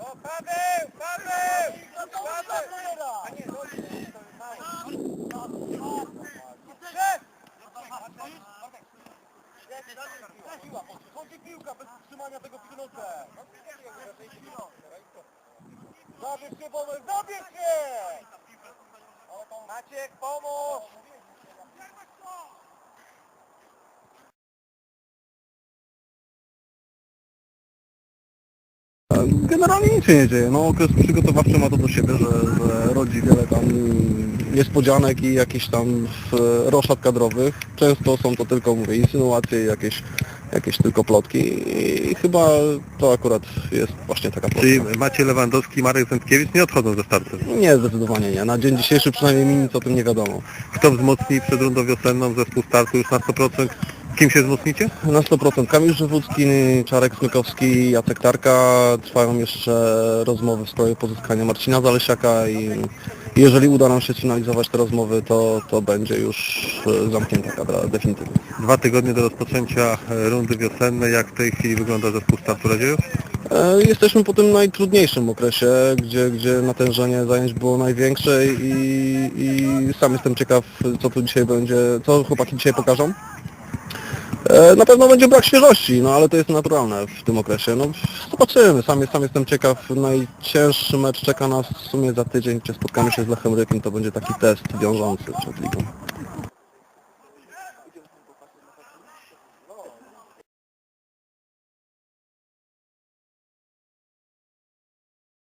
O, Paweł! Paweł! Paweł! A nie, no, Chodzi piłka bez trzymania tego w. Zabierz się, Paweł, zabierz się! Maciek, pomóż! Generalnie nic się nie dzieje. No, okres przygotowawczy ma to do siebie, że, że rodzi wiele tam niespodzianek i jakichś tam roszad kadrowych. Często są to tylko, mówię, insynuacje i jakieś, jakieś tylko plotki i chyba to akurat jest właśnie taka plotka. Czyli Maciej Lewandowski i Marek Zętkiewicz nie odchodzą ze startu. Nie, zdecydowanie nie. Na dzień dzisiejszy przynajmniej mi nic o tym nie wiadomo. Kto wzmocni przed rundą wiosenną zespół startu już na 100%? Kim się wzmocnicie? Na 100% Kamil Żywódzki, Czarek Smykowski, Jacek Tarka. Trwają jeszcze rozmowy w sprawie pozyskania Marcina Zalesiaka i jeżeli uda nam się sfinalizować te rozmowy, to, to będzie już e, zamknięta kadra definitywnie. Dwa tygodnie do rozpoczęcia e, rundy wiosennej. Jak w tej chwili wygląda zespół startu Radziejów? E, Jesteśmy po tym najtrudniejszym okresie, gdzie, gdzie natężenie zajęć było największe i, i sam jestem ciekaw, co tu dzisiaj będzie, co chłopaki dzisiaj pokażą. E, Na pewno będzie brak świeżości, no ale to jest naturalne w tym okresie. No zobaczymy, sam, sam jestem ciekaw. Najcięższy mecz czeka nas w sumie za tydzień, gdzie spotkamy się z Lechem Rypin, to będzie taki test wiążący przed ligą.